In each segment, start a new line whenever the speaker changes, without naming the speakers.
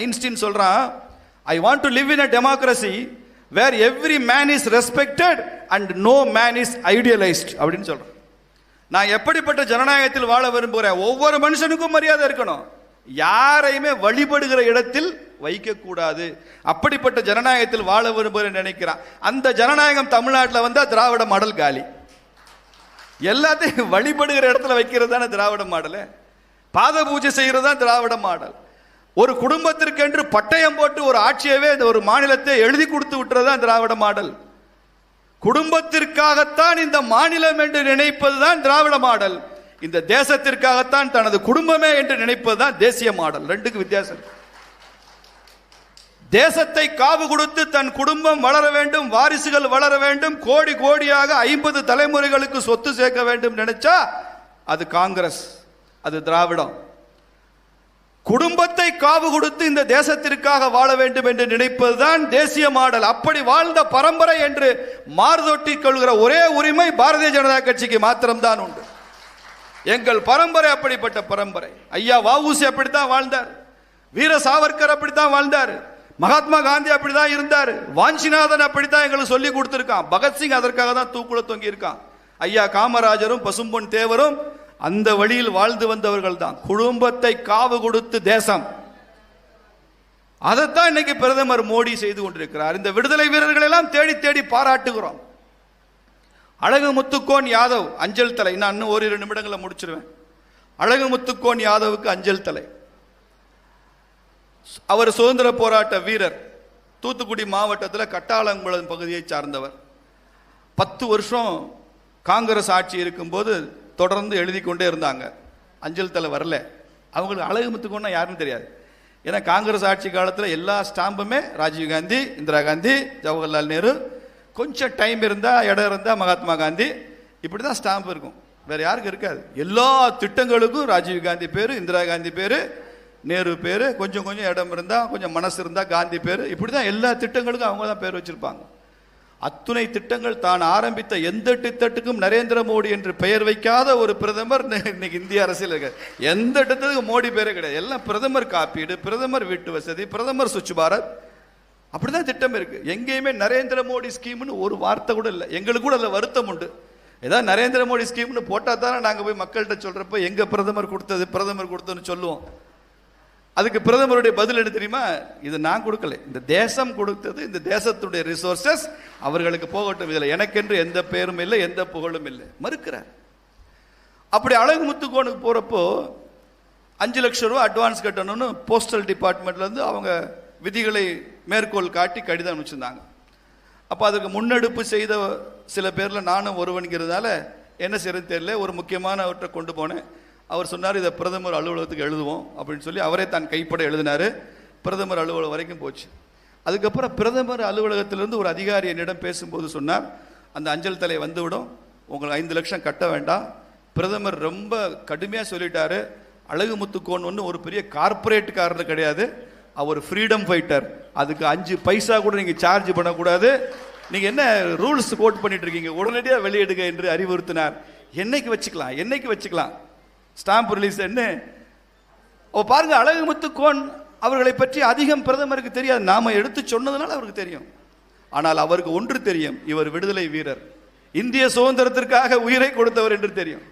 Einstein சொல்றான் I want to live in a democracy where every man is respected and no man is idealised அப்படின்னு சொல்கிறேன் நான் எப்படிப்பட்ட ஜனநாயகத்தில் வாழ விரும்புகிறேன் ஒவ்வொரு மனுஷனுக்கும் மரியாதை இருக்கணும். யாரையுமே வழிபடுகிற இடத்தில் வைக்கக்கூடாது. அப்படிப்பட்ட ஜனநாயகத்தில் வாழ விரும்புகிறேன் நினைக்கிறான். அந்த ஜனநாயகம் தமிழ்நாட்டில் வந்தால் திராவிட மாடல் காலி. எல்லாத்தையும் வழிபடுகிற இடத்துல வைக்கிறது தானே திராவிட மாடலு? பாத பூஜை செய்கிறது தான் திராவிட மாடல். ஒரு குடும்பத்திற்கென்று பட்டயம் போட்டு ஒரு ஆட்சியவே இந்த ஒரு மாநிலத்தை எழுதி கொடுத்து விட்டுறது தான் திராவிட மாடல். குடும்பத்திற்காகத்தான் இந்த மாநிலம் என்று நினைப்பது தான் திராவிட மாடல். இந்த தேசத்திற்காகத்தான் தனது குடும்பமே என்று நினைப்பது தான் தேசிய மாடல். ரெண்டுக்கு வித்தியாசம். தேசத்தை காவு கொடுத்து தன் குடும்பம் வளர வேண்டும் வாரிசுகள் வளர வேண்டும் கோடி கோடியாக ஐம்பது தலைமுறைகளுக்கு சொத்து சேர்க்க வேண்டும் நினைச்சா அது காங்கிரஸ் அது திராவிடம். குடும்பத்தை காவு கொடுத்து இந்த தேசத்திற்காக வாழ வேண்டும் என்று நினைப்பதுதான் தேசிய மாடல். அப்படி வாழ்ந்த பரம்பரை என்று மாறுதொட்டி கொள்கிற ஒரே உரிமை பாரதிய ஜனதா கட்சிக்கு மாத்திரம்தான் உண்டு. எங்கள் பரம்பரை அப்படிப்பட்ட பரம்பரை. ஐயா வஉசி அப்படித்தான் வாழ்ந்தார். வீர சாவர்கர் அப்படித்தான் வாழ்ந்தார். மகாத்மா காந்தி அப்படிதான் இருந்தார். வாஞ்சிநாதன் அப்படித்தான் எங்களுக்கு சொல்லி கொடுத்துருக்கான். பகத்சிங் அதற்காக தான் தூக்குல தொங்கி இருக்கான் ஐயா காமராஜரும் பசும்பொன் தேவரும் அந்த வழியில் வாழ்ந்து வந்தவர்கள் தான் குடும்பத்தை காவு கொடுத்து தேசம். அதைத்தான் இன்னைக்கு பிரதமர் மோடி செய்து கொண்டிருக்கிறார். இந்த விடுதலை வீரர்கள் எல்லாம் தேடி தேடி பாராட்டுகிறோம். அழகு முத்துக்கோன் யாதவ் அஞ்சல் தலை. நான் இன்னும் ஓரிரு நிமிடங்களை முடிச்சிருவேன். அழகு முத்துக்கோன் யாதவுக்கு அஞ்சல் தலை. அவர் சுதந்திர போராட்ட வீரர். தூத்துக்குடி மாவட்டத்தில் கட்டாளங்குளம் பகுதியை சார்ந்தவர். பத்து வருஷம் காங்கிரஸ் ஆட்சி இருக்கும்போது தொடர்ந்து எழுதி கொண்டே இருந்தாங்க. அஞ்சல் தலை வரல. அவங்களுக்கு அழகு முத்துக்கோன்னா யாருன்னு தெரியாது. ஏன்னா காங்கிரஸ் ஆட்சி காலத்தில் எல்லா ஸ்டாம்புமே ராஜீவ் காந்தி இந்திரா காந்தி ஜவஹர்லால் நேரு. கொஞ்சம் டைம் இருந்தால் இடம் இருந்தால் மகாத்மா காந்தி. இப்படி தான் ஸ்டாம்ப் இருக்கும். வேறு யாருக்கும் இருக்காது. எல்லா திட்டங்களுக்கும் ராஜீவ் காந்தி பேர் இந்திரா காந்தி பேர் நேரு பேர். கொஞ்சம் கொஞ்சம் இடம் இருந்தால் கொஞ்சம் மனசு இருந்தால் காந்தி பேர். இப்படி தான் எல்லா திட்டங்களுக்கும் அவங்க தான் பேர் வச்சுருப்பாங்க. அத்துணை திட்டங்கள் தான் ஆரம்பித்த எந்த திட்டத்துக்கும் நரேந்திர மோடி என்று பெயர் வைக்காத ஒரு பிரதமர் இன்னைக்கு இந்திய அரசியல் இருக்க. எந்த திட்டத்துக்கும் மோடி பேரே கிடையாது. எல்லாம் பிரதமர் காப்பீடு பிரதமர் வீட்டு வசதி பிரதமர் சுவிட்ச் பாரத். அப்படிதான் திட்டம் இருக்கு. எங்கேயுமே நரேந்திர மோடி ஸ்கீம்னு ஒரு வார்த்தை கூட இல்லை. எங்களுக்கு கூட அதில் வருத்தம் உண்டு. ஏதாவது நரேந்திர மோடி ஸ்கீம்னு போட்டால் தானே நாங்கள் போய் மக்கள்கிட்ட சொல்கிறப்ப எங்கே பிரதமர் கொடுத்தது பிரதமர் கொடுத்ததுன்னு சொல்லுவோம். அதுக்கு பிரதமருடைய பதில் என்ன தெரியுமா? இது நான் கொடுக்கல. இந்த தேசம் கொடுத்தது இந்த தேசத்துடைய ரிசோர்சஸ் அவர்களுக்கு போகட்டும். இதில் எனக்கென்று எந்த பெயரும் இல்லை எந்த புகழும் இல்லை. மறுக்கிறார். அப்படி அழகு முத்துக்கோனுக்கு போகிறப்போ அஞ்சு லட்சம் ரூபா அட்வான்ஸ் கட்டணும்னு போஸ்டல் டிபார்ட்மெண்ட்லேருந்து அவங்க விதிகளை மேற்கோள் காட்டி கடிதம் அனுப்பிச்சிருந்தாங்க. அப்போ அதுக்கு முன்னெடுப்பு செய்த சில பேரில் நானும் ஒருவன்கிறதால என்ன செய்யறது தெரியல. ஒரு முக்கியமானவற்றை கொண்டு போனேன். அவர் சொன்னார் இதை பிரதமர் அலுவலகத்துக்கு எழுதுவோம் அப்படின்னு சொல்லி அவரே தான் கைப்பட எழுதினாரு. பிரதமர் அலுவலகம் வரைக்கும் போச்சு. அதுக்கப்புறம் பிரதமர் அலுவலகத்திலிருந்து ஒரு அதிகாரி என்னிடம் பேசும்போது சொன்னார் அந்த அஞ்சல் தலை வந்துவிடும் உங்களுக்கு ஐந்து லட்சம் கட்ட வேண்டாம். பிரதமர் ரொம்ப கடுமையாக சொல்லிட்டாரு அழகு முத்துக்கோன் ஒன்று ஒரு பெரிய கார்பரேட்டுக்காரர் கிடையாது அவர் ஃப்ரீடம் ஃபைட்டர் அதுக்கு அஞ்சு பைசா கூட நீங்கள் சார்ஜ் பண்ணக்கூடாது. நீங்கள் என்ன ரூல்ஸ் கோட் பண்ணிட்டு இருக்கீங்க? உடனடியாக வெளியிடுங்க என்று அறிவுறுத்தினார். என்னைக்கு வச்சுக்கலாம் என்னைக்கு வச்சுக்கலாம்? ஸ்டாம்ப் ரிலீஸ் என்ன? ஓ பாருங்க அழகு முத்துக்கோன் அவர்களை பற்றி அதிகம் பிரதமருக்கு தெரியாது. நாம எடுத்து சொன்னதுனால அவருக்கு தெரியும். ஆனால் அவருக்கு ஒன்று தெரியும். இவர் விடுதலை வீரர். இந்திய சுதந்திரத்திற்காக உயிரை கொடுத்தவர் என்று தெரியும்.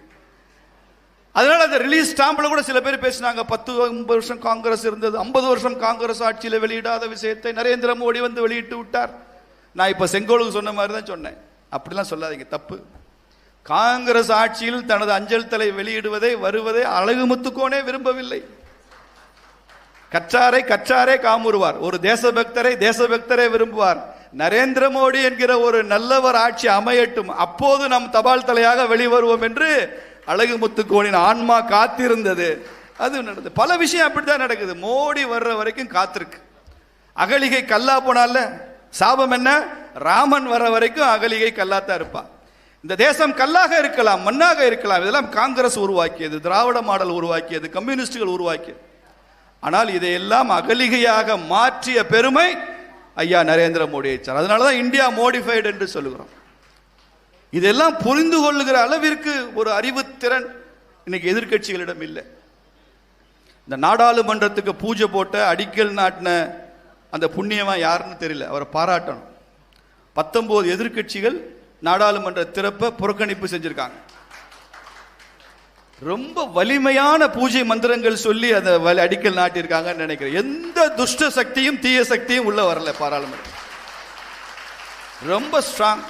அதனால அந்த ரிலீஸ் ஸ்டாம்பில் கூட சில பேர் பேசினாங்க. பத்து ஐம்பது வருஷம் காங்கிரஸ் இருந்தது. ஐம்பது வருஷம் காங்கிரஸ் ஆட்சியில் வெளியிடாத விஷயத்தை நரேந்திர மோடி வந்து வெளியிட்டு விட்டார். நான் இப்போ செங்கோலுக்கு சொன்ன மாதிரி தான் சொன்னேன். அப்படிலாம் சொல்லாதீங்க. தப்பு. காங்கிரஸ் ஆட்சியில் தனது அஞ்சல் தலை வெளியிடுவதை வருவதை அழகு முத்துக்கோனே விரும்பவில்லை. கற்றாரை கற்றாரே காமுறுவார். ஒரு தேசபக்தரை தேசபக்தரே விரும்புவார். நரேந்திர மோடி என்கிற ஒரு நல்லவர் ஆட்சி அமையட்டும். அப்போது நம் தபால் தலையாக வெளிவருவோம் என்று அழகு முத்துக்கோனின் ஆன்மா காத்திருந்தது. அது நடந்தது பல விஷயம் அப்படித்தான் நடக்குது. மோடி வர்ற வரைக்கும் காத்திருக்கு. அகலிகை கல்லா போனால சாபம் என்ன? ராமன் வர வரைக்கும் அகலிகை கல்லாத்தான் இருப்பாள் இந்த தேசம் கல்லாக இருக்கலாம் மண்ணாக இருக்கலாம். இதெல்லாம் காங்கிரஸ் உருவாக்கியது திராவிட மாடல் உருவாக்கியது கம்யூனிஸ்டுகள் உருவாக்கியது. ஆனால் இதையெல்லாம் அகலிகையாக மாற்றிய பெருமை ஐயா நரேந்திர மோடியை சார். அதனால தான் இந்தியா மோடிஃபைடு என்று சொல்லுகிறோம். இதெல்லாம் புரிந்து கொள்ளுகிற அளவிற்கு ஒரு அறிவுத்திறன் இன்னைக்கு எதிர்க்கட்சிகளிடம் இல்லை. இந்த நாடாளுமன்றத்துக்கு பூஜை போட்ட அடிக்கல் நாட்டின அந்த புண்ணியமாக யாருன்னு தெரியல. அவரை பாராட்டணும். பத்தொம்போது எதிர்க்கட்சிகள் நாடாளுமன்ற திறப்பை புறக்கணிப்பு செஞ்சிருக்காங்க. ரொம்ப வலிமையான பூஜை மந்திரங்கள் சொல்லி அந்த அடிக்கல் நாட்டியிருக்காங்கன்னு நினைக்கிறேன். எந்த துஷ்ட சக்தியும் தீய சக்தியும் உள்ள வரல பாராளுமன்றம். ரொம்ப ஸ்ட்ராங்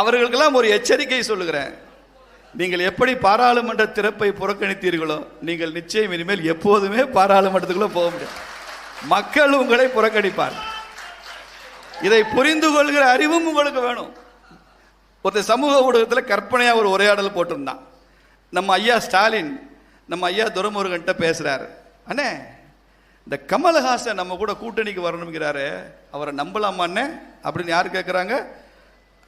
அவர்களுக்கெல்லாம் ஒரு எச்சரிக்கை சொல்லுகிறேன். நீங்கள் எப்படி பாராளுமன்ற திறப்பை புறக்கணித்தீர்களோ நீங்கள் நிச்சயம் இனிமேல் எப்போதுமே பாராளுமன்றத்துக்குள்ள போக முடியாது. மக்கள் உங்களை புறக்கணிப்பார் இதை புரிந்து கொள்கிற அறிவும் உங்களுக்கு வேணும். ஒருத்தர் சமூக ஊடகத்தில் கற்பனையாக ஒரு உரையாடல் போட்டிருந்தான். நம்ம ஐயா ஸ்டாலின் நம்ம ஐயா துரமுருகன்ட்ட பேசுகிறாரு அண்ணே இந்த கமலஹாசன் நம்ம கூட கூட்டணிக்கு வரணுங்கிறாரு அவரை நம்பலாமா அண்ணே அப்படின்னு யார் கேட்குறாங்க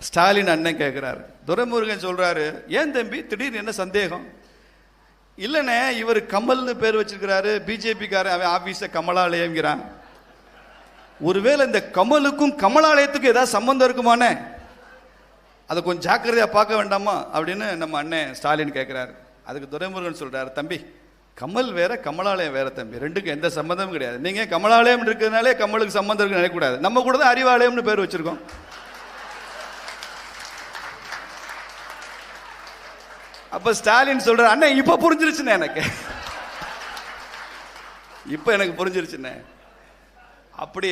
ஸ்டாலின் அண்ணன் கேட்குறாரு துரைமுருகன் சொல்கிறாரு ஏன் தம்பி? திடீர்னு என்ன சந்தேகம்? இல்லைண்ணே இவர் கமல்னு பேர் வச்சிருக்கிறாரு. பிஜேபிக்காரன் அவன் ஆஃபீஸை கமலாலயங்கிறான் ஒருவேளை இந்த கமலுக்கும் கமலாலயத்துக்கும் ஏதாவது சம்பந்தம் இருக்குமானே? அதை கொஞ்சம் ஜாக்கிரதையா பார்க்க வேண்டாமா? அப்படின்னு நம்ம அண்ணன் ஸ்டாலின் கேட்குறாரு அதுக்கு துரைமுருகன் சொல்றாரு தம்பி கமல் வேற கமலாலயம் வேற தம்பி. ரெண்டுக்கும் எந்த சம்மந்தமும் கிடையாது. நீங்க கமலாலயம் இருக்கிறதுனாலே கமலுக்கு சம்மந்தம் இருக்குன்னு நினைக்கக்கூடாது. நம்ம கூட தான் அறிவாலயம்னு பேர் வச்சிருக்கோம். அப்ப ஸ்டாலின் சொல்றாரு அண்ணன் இப்ப புரிஞ்சிருச்சுண்ணே எனக்கு. இப்ப எனக்கு புரிஞ்சிருச்சுண்ணே. அப்படி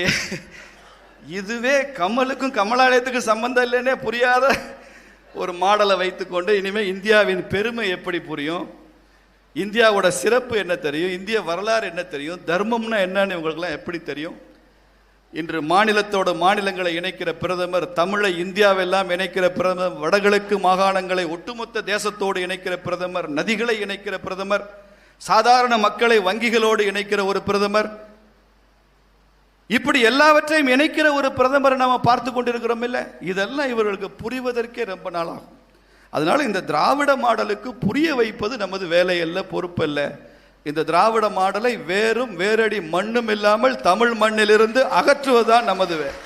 இதுவே கமலுக்கும் கமலாலயத்துக்கும் சம்பந்தம் இல்லைன்னே புரியாத ஒரு மாடலை வைத்துக்கொண்டு இனிமேல் இந்தியாவின் பெருமை எப்படி புரியும்? இந்தியாவோட சிறப்பு என்ன தெரியும்? இந்திய வரலாறு என்ன தெரியும்? தர்மம்னா என்னன்னு இவங்களுக்குலாம் எப்படி தெரியும்? இன்று மாநிலத்தோட மாநிலங்களை இணைக்கிற பிரதமர் தமிழை இந்தியாவெல்லாம் இணைக்கிற பிரதமர் வடகிழக்கு மாகாணங்களை ஒட்டுமொத்த தேசத்தோடு இணைக்கிற பிரதமர் நதிகளை இணைக்கிற பிரதமர் சாதாரண மக்களை வங்கிகளோடு இணைக்கிற ஒரு பிரதமர் இப்படி எல்லாவற்றையும் இணைக்கிற ஒரு பிரதமரை நாம் பார்த்து கொண்டிருக்கிறோம் இல்லை? இதெல்லாம் இவர்களுக்கு புரிவதற்கே ரொம்ப நாளாகும். அதனால் இந்த திராவிட மாடலுக்கு புரிய வைப்பது நமது வேலை அல்ல பொறுப்பு அல்ல இந்த திராவிட மாடலை வேறும் வேரடி மண்ணும் இல்லாமல் தமிழ் மண்ணிலிருந்து அகற்றுவதுதான் நமது வேலை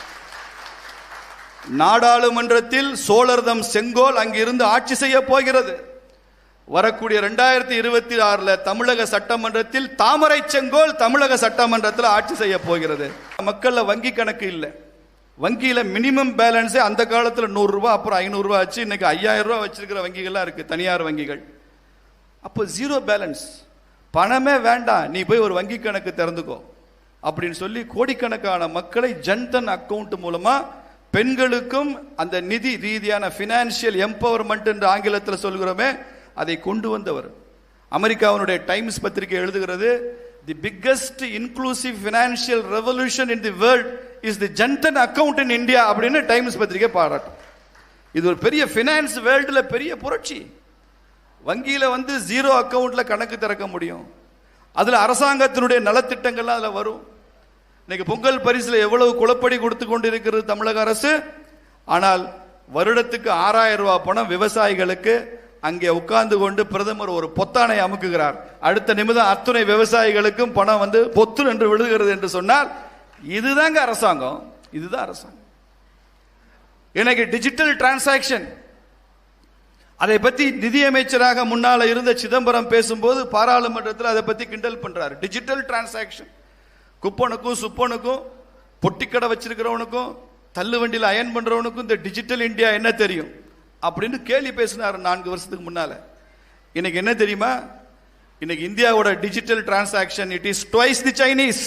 நாடாளுமன்றத்தில் சோழர்தம் செங்கோல் அங்கிருந்து ஆட்சி செய்ய போகிறது. வரக்கூடிய ரெண்டாயிரத்தி இருபத்தி ஆறில் தமிழக சட்டமன்றத்தில் தாமரை செங்கோல் தமிழக சட்டமன்றத்தில் ஆட்சி செய்ய போகிறது. மக்கள்ல வங்கி கணக்கு இல்லை. வங்கியில மினிமம் பேலன்ஸே அந்த காலத்தில் நூறு அப்புறம் ஐநூறு ரூபாய் ஆச்சு இன்னைக்கு ஐயாயிரம் ரூபாய் வச்சிருக்கிற வங்கிகள்லாம் இருக்கு தனியார் வங்கிகள். அப்போ ஜீரோ பேலன்ஸ் பணமே வேண்டாம் நீ போய் ஒரு வங்கி கணக்கு திறந்துக்கோ. அப்படின்னு சொல்லி கோடிக்கணக்கான மக்களை ஜன்தன் அக்கௌண்ட் மூலமா பெண்களுக்கும் அந்த நிதி ரீதியான பினான்சியல் எம்பவர்மெண்ட் என்று ஆங்கிலத்தில் சொல்கிறோமே அதை கொண்டு வந்தவர். அமெரிக்காவினுடைய டைம்ஸ் பத்திரிகை எழுதுகிறது the biggest inclusive financial revolution in the world is the Jan Dhan account in India அப்படின்னு டைம்ஸ் பத்திரிகை பாராட்டும். இது ஒரு பெரிய ஃபினான்ஸ் வேர்ல்டில் பெரிய புரட்சி. வங்கியில் வந்து ஜீரோ அக்கௌண்ட்டில் கணக்கு திறக்க முடியும். அதில் அரசாங்கத்தினுடைய நலத்திட்டங்கள்லாம் அதில் வரும். இன்னைக்கு பொங்கல் பரிசில் எவ்வளவு குளப்படி கொடுத்து கொண்டு இருக்கிறது தமிழக அரசு? ஆனால் வருடத்துக்கு ஆறாயிரம் ரூபாய் பணம் விவசாயிகளுக்கு அங்கே உட்கார்ந்து கொண்டு பிரதமர் ஒரு பொத்தானை அமுக்குகிறார். அடுத்த நிமிடம் அத்துணை விவசாயிகளுக்கும் பணம் வந்து பொத்து என்று விழுகிறது என்று சொன்னால் இதுதாங்க அரசாங்கம். இதுதான் அரசாங்கம். எனக்கு டிஜிட்டல் டிரான்சாக்ஷன் அதை பத்தி நிதியமைச்சராக முன்னால இருந்த சிதம்பரம் பேசும்போது பாராளுமன்றத்தில் அதை பத்தி கிண்டல் பண்றாரு. டிஜிட்டல் டிரான்சாக்ஷன் குப்பனுக்கும் சுப்பனுக்கும் பொட்டிக்கடை வச்சிருக்கிறவனுக்கும் தள்ளு வண்டியில் அயன் பண்றவனுக்கும் இந்த டிஜிட்டல் இந்தியா என்ன தெரியும்? அப்படின்னு கேள்வி பேசினார் நான்கு வருஷத்துக்கு முன்னால. இன்னைக்கு என்ன தெரியுமா? இன்னைக்கு இந்தியாவோட digital transaction it is twice the Chinese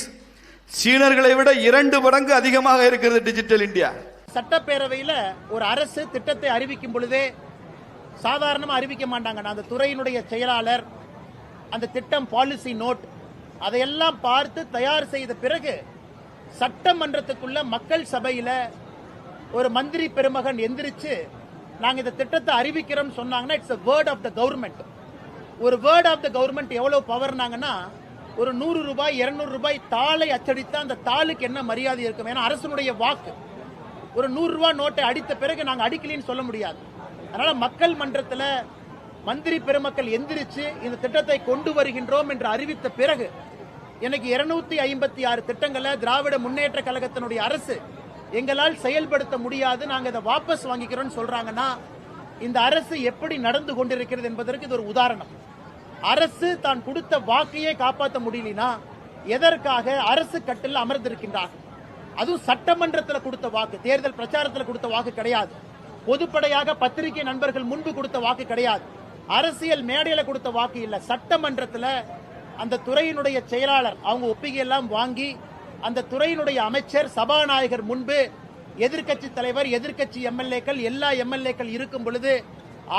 சீனர்களை விட இரண்டு மடங்கு அதிகமாக இருக்கிறது டிஜிட்டல் இந்தியா
சட்டப்பேரவையில் ஒரு அரசு திட்டத்தை அறிவிக்கும் பொழுதே சாதாரணமாக அறிவிக்க மாட்டாங்க. நான் அந்த துறையினுடைய செயலாளர் அந்த திட்டம் பாலிசி நோட் அதையெல்லாம் பார்த்து தயார் செய்த பிறகு சட்டமன்றத்துக்குள்ள மக்கள் சபையில் ஒரு மந்திரி பெருமகன் எந்திரிச்சு நாங்கள் இந்த திட்டத்தை அறிவிக்கிறோம் சொன்னாங்கன்னா it's word of the government ஒரு வேர்ட் ஆஃப் த கவர்மெண்ட் எவ்வளோ பவர்னாங்கன்னா ஒரு நூறு ரூபாய் இருநூறு ரூபாய் தாளை அச்சடித்தா அந்த தாளுக்கு என்ன மரியாதை இருக்கும்? ஏன்னா அரசனுடைய வாக்கு. ஒரு நூறு ரூபாய் நோட்டை அடித்த பிறகு நாங்கள் அடிக்கலின்னு சொல்ல முடியாது. அதனால மக்கள் மன்றத்தில் மந்திரி பெருமக்கள் எந்திரிச்சு இந்த திட்டத்தை கொண்டு வருகின்றோம் என்று அறிவித்த பிறகு எனக்கு இருநூத்தி ஐம்பத்தி ஆறு திட்டங்களை திராவிட முன்னேற்ற கழகத்தினுடைய அரசு எங்களால் செயல்படுத்த முடியாது நாங்கள் இதை வாபஸ் வாங்கிக்கிறோம்னு சொல்றாங்கன்னா இந்த அரசு எப்படி நடந்து கொண்டிருக்கிறது என்பதற்கு இது ஒரு உதாரணம். அரசு தான் கொடுத்த வாக்கையே காப்பாற்ற முடியலனா எதற்காக அரசு கட்டில் அமர்ந்திருக்கின்றார்? அதுவும் சட்டமன்றத்தில் கொடுத்த வாக்கு தேர்தல் பிரச்சாரத்தில் கொடுத்த வாக்கு கிடையாது. பொதுப்படையாக பத்திரிகை நண்பர்கள் முன்பு கொடுத்த வாக்கு கிடையாது. அரசியல் மேடையில் கொடுத்த வாக்கு இல்லை சட்டமன்றத்தில் அந்த துறையினுடைய செயலாளர் அவங்க ஒப்பிகை எல்லாம் வாங்கி அந்த துறையினுடைய அமைச்சர் சபாநாயகர் முன்பு எதிர்க்கட்சி தலைவர் எதிர்க்கட்சி எம்எல்ஏக்கள் எல்லா எம்எல்ஏக்கள் இருக்கும் பொழுது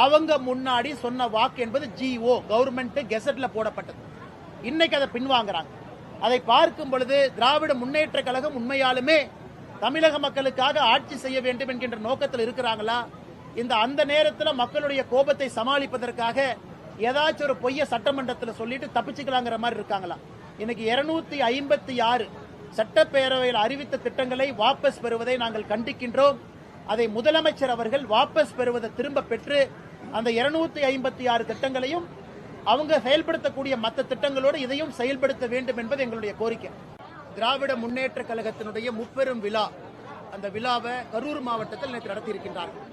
அவங்க முன்னாடி சொன்ன வாக்கு என்பது ஜிஓ கவர்மெண்ட் கெசட்ல போடப்பட்டது. இன்னைக்கு அதை பின்வாங்குறாங்க. அதை பார்க்கும் பொழுது திராவிட முன்னேற்ற கழகம் உண்மையாலுமே தமிழக மக்களுக்காக ஆட்சி செய்ய வேண்டும் என்கின்ற நோக்கத்தில் இருக்கிறாங்களா? இந்த அந்த நேரத்தில் மக்களுடைய கோபத்தை சமாளிப்பதற்காக ஏதாச்சும் ஒரு பொய்ய சட்டமன்றத்தில் சொல்லிட்டு தப்பிச்சுக்கலாங்கிற மாதிரி இருக்காங்களா? இன்னைக்கு இருநூத்தி ஐம்பத்தி ஆறு சட்டப்பேரவையில் அறிவித்த திட்டங்களை வாபஸ் பெறுவதை நாங்கள் கண்டிக்கின்றோம். அதை முதலமைச்சர் அவர்கள் வாபஸ் பெறுவதை திரும்ப பெற்று அந்த இருநூத்தி ஐம்பத்தி ஆறு திட்டங்களையும் அவங்க செயல்படுத்தக்கூடிய மற்ற திட்டங்களோடு இதையும் செயல்படுத்த வேண்டும் என்பது எங்களுடைய கோரிக்கை. திராவிட முன்னேற்ற கழகத்தினுடைய முப்பெரும் விழா அந்த விழாவை கரூர் மாவட்டத்தில் நேற்று நடத்தியிருக்கின்றார்கள்.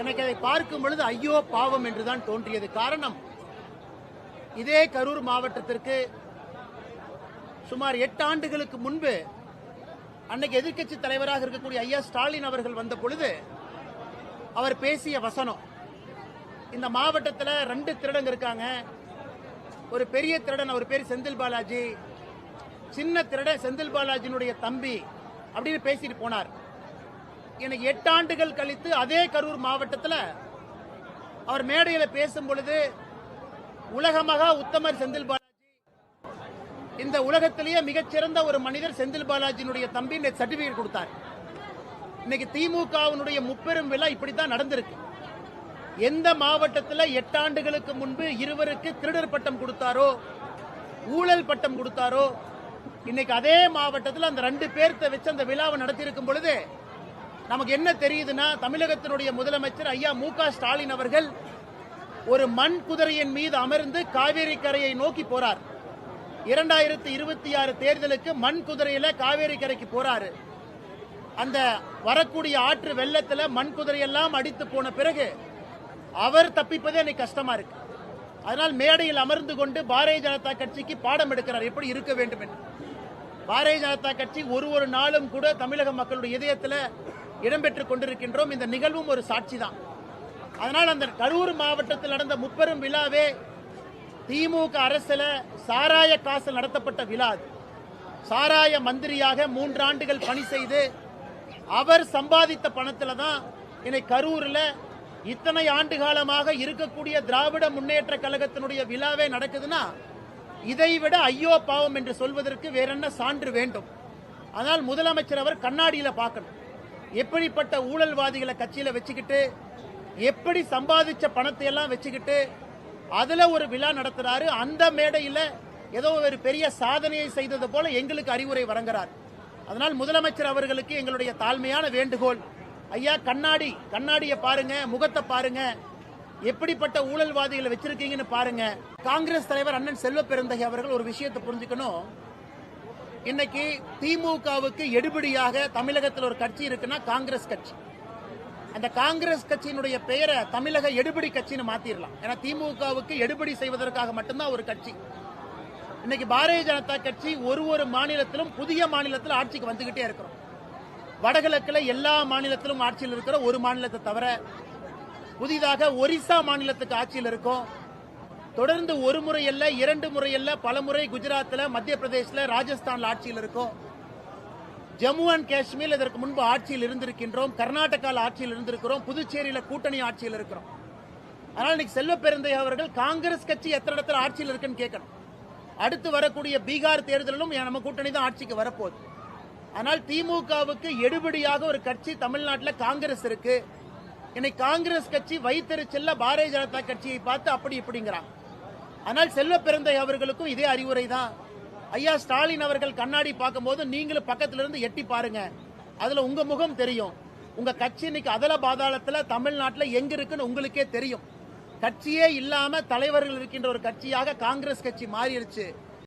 எனக்கு அதை பார்க்கும் பொழுது ஐயோ பாவம் என்றுதான் தோன்றியது. காரணம் இதே கரூர் மாவட்டத்திற்கு சுமார் எட்டு ஆண்டுகளுக்கு முன்பு அன்னைக்கு எதிர்க்கட்சி தலைவராக இருக்கக்கூடிய ஐயா ஸ்டாலின் அவர்கள் வந்த பொழுது அவர் பேசிய வசனம் இந்த மாவட்டத்தில் ரெண்டு திருடங்க இருக்காங்க. ஒரு பெரிய திருடன் அவர் பேர் செந்தில் பாலாஜி. சின்ன திருடன் செந்தில் பாலாஜியினுடைய தம்பி அப்படின்னு பேசிட்டு போனார். எனக்கு எட்டு ஆண்டுகள் கழித்து அதே கரூர் மாவட்டத்தில் அவர் மேடையில் பேசும் பொழுது உலகமாக உத்தமர் செந்தில் பாலாஜி இந்த உலகத்திலேயே மிகச்சிறந்த ஒரு மனிதர் செந்தில் பாலாஜியினுடைய தம்பி சர்டிபிகேட் கொடுத்தார். இன்னைக்கு திமுகவினுடைய முப்பெரும் விழா இப்படித்தான் நடந்திருக்கு. எந்த மாவட்டத்தில் எட்டு ஆண்டுகளுக்கு முன்பு இருவருக்கு திருடர் பட்டம் கொடுத்தாரோ ஊழல் பட்டம் கொடுத்தாரோ இன்னைக்கு அதே மாவட்டத்தில் அந்த ரெண்டு பேர்த்த வச்சு அந்த விழாவை நடத்தியிருக்கும் பொழுது நமக்கு என்ன தெரியுதுன்னா தமிழகத்தினுடைய முதலமைச்சர் ஐயா மு ஸ்டாலின் அவர்கள் ஒரு மண் குதிரையின் மீது அமர்ந்து காவேரி கரையை நோக்கி போறார். இரண்டாயிரத்தி இருபத்தி ஆறு தேர்தலுக்கு மண் குதிரையில காவேரி கரைக்கு போறாரு. அந்த வரக்கூடிய ஆற்று வெள்ளத்துல மண் குதிரையெல்லாம் அடித்து போன பிறகு அவர் தப்பிப்பதே எனக்கு கஷ்டமா இருக்கு. அதனால் மேடையில் அமர்ந்து கொண்டு பாரதிய ஜனதா கட்சிக்கு பாடம் எடுக்கிறார். எப்படி இருக்க வேண்டும் என்று. பாரதிய ஜனதா கட்சி ஒரு ஒரு நாளும் கூட தமிழக மக்களுடைய இதயத்தில் இடம்பெற்றுக் கொண்டிருக்கின்றோம். இந்த நிகழ்வும் ஒரு சாட்சி தான் அதனால் அந்த கரூர் மாவட்டத்தில் நடந்த முப்பெரும் விழாவே திமுக அரசில் சாராய காசில் நடத்தப்பட்ட விழா சாராய மந்திரியாக மூன்று ஆண்டுகள் பணி செய்து அவர் சம்பாதித்த பணத்தில் தான் என்னை கரூரில் இத்தனை ஆண்டு காலமாக இருக்கக்கூடிய திராவிட முன்னேற்ற கழகத்தினுடைய விழாவே நடக்குதுன்னா இதைவிட ஐயோ பாவம் என்று சொல்வதற்கு வேற என்ன சான்று வேண்டும். ஆனால் முதலமைச்சர் அவர் கண்ணாடியில் பார்க்கணும். எப்படிப்பட்ட ஊழல்வாதிகளை கட்சியில் வச்சுக்கிட்டு எப்படி சம்பாதிச்ச பணத்தை எல்லாம் வச்சுக்கிட்டு அதுல ஒரு விழா நடத்துறாரு. அந்த மேடையில ஏதோ ஒரு பெரிய சாதனையை செய்தது போல எங்களுக்கு அறிவுரை வழங்குறார். அதனால் முதலமைச்சர் அவர்களுக்கு எங்களுடைய தாழ்மையான வேண்டுகோள். ஐயா கண்ணாடி கண்ணாடியை பாருங்க முகத்தை பாருங்க. எப்படிப்பட்ட ஊழல்வாதிகளை வச்சிருக்கீங்கன்னு பாருங்க. காங்கிரஸ் தலைவர் அண்ணன் செல்வ பெருந்தகை அவர்கள் ஒரு விஷயத்தை புரிஞ்சுக்கணும். இன்னைக்கு திமுகவுக்கு எடுபடியாக தமிழகத்தில் ஒரு கட்சி இருக்குன்னா காங்கிரஸ் கட்சி. அந்த காங்கிரஸ் கட்சியினுடைய பெயரை தமிழக எடுபடி கட்சின்னு மாத்திரலாம். ஏன்னா திமுகவுக்கு எடுபடி செய்வதற்காக மட்டும்தான் ஒரு கட்சி. இன்னைக்கு பாரதிய ஜனதா கட்சி ஒரு ஒரு மாநிலத்திலும் புதிய மாநிலத்தில் ஆட்சிக்கு வந்துகிட்டே இருக்கிறோம். வடகிழக்கில் எல்லா மாநிலத்திலும் ஆட்சியில் இருக்கிற ஒரு மாநிலத்தை தவிர புதிதாக ஒரிசா மாநிலத்துக்கு ஆட்சியில் இருக்கும். தொடர்ந்து ஒரு முறையல்ல இரண்டு முறையல்ல பல முறை குஜராத்தில் மத்திய பிரதேசில் ராஜஸ்தான்ல ஆட்சியில் இருக்கும். ஜம்மு அண்ட் காஷ்மீர் இதற்கு முன்பு ஆட்சியில் இருந்திருக்கின்றோம். கர்நாடகாவில் ஆட்சியில் இருந்திருக்கிறோம். புதுச்சேரியில் கூட்டணி ஆட்சியில் இருக்கிறோம். ஆனால் இன்னைக்கு செல்வ பெருந்தை அவர்கள் காங்கிரஸ் கட்சி எத்தனை இடத்துல ஆட்சியில் இருக்குன்னு கேட்கணும். அடுத்து வரக்கூடிய பீகார் தேர்தலிலும் நம்ம கூட்டணி தான் ஆட்சிக்கு வரப்போகுது. ஆனால் திமுகவுக்கு எடுபடியாக ஒரு கட்சி தமிழ்நாட்டில் காங்கிரஸ் இருக்கு. இன்னைக்கு காங்கிரஸ் கட்சி வைத்தறிச்சல்ல பாரதிய ஜனதா கட்சியை பார்த்து அப்படி இப்படிங்கிறாங்க. ஆனால் செல்வ பெருந்தை அவர்களுக்கும் இதே அறிவுரை தான் ஐயா ஸ்டாலின் அவர்கள் கண்ணாடி பார்க்கும்போது நீங்களும் பக்கத்துல இருந்து எட்டி பாருங்க. அதுல உங்க முகம் தெரியும். உங்க கட்சி இன்னைக்கு அதல பாதாளத்துல தமிழ்நாட்டில் எங்க இருக்குன்னு உங்களுக்கே தெரியும். கட்சியே இல்லாம தலைவர்கள் இருக்கின்ற ஒரு கட்சியாக காங்கிரஸ் கட்சி மாறிடுச்சு.